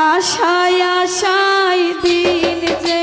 আশায় আশায় দিন যে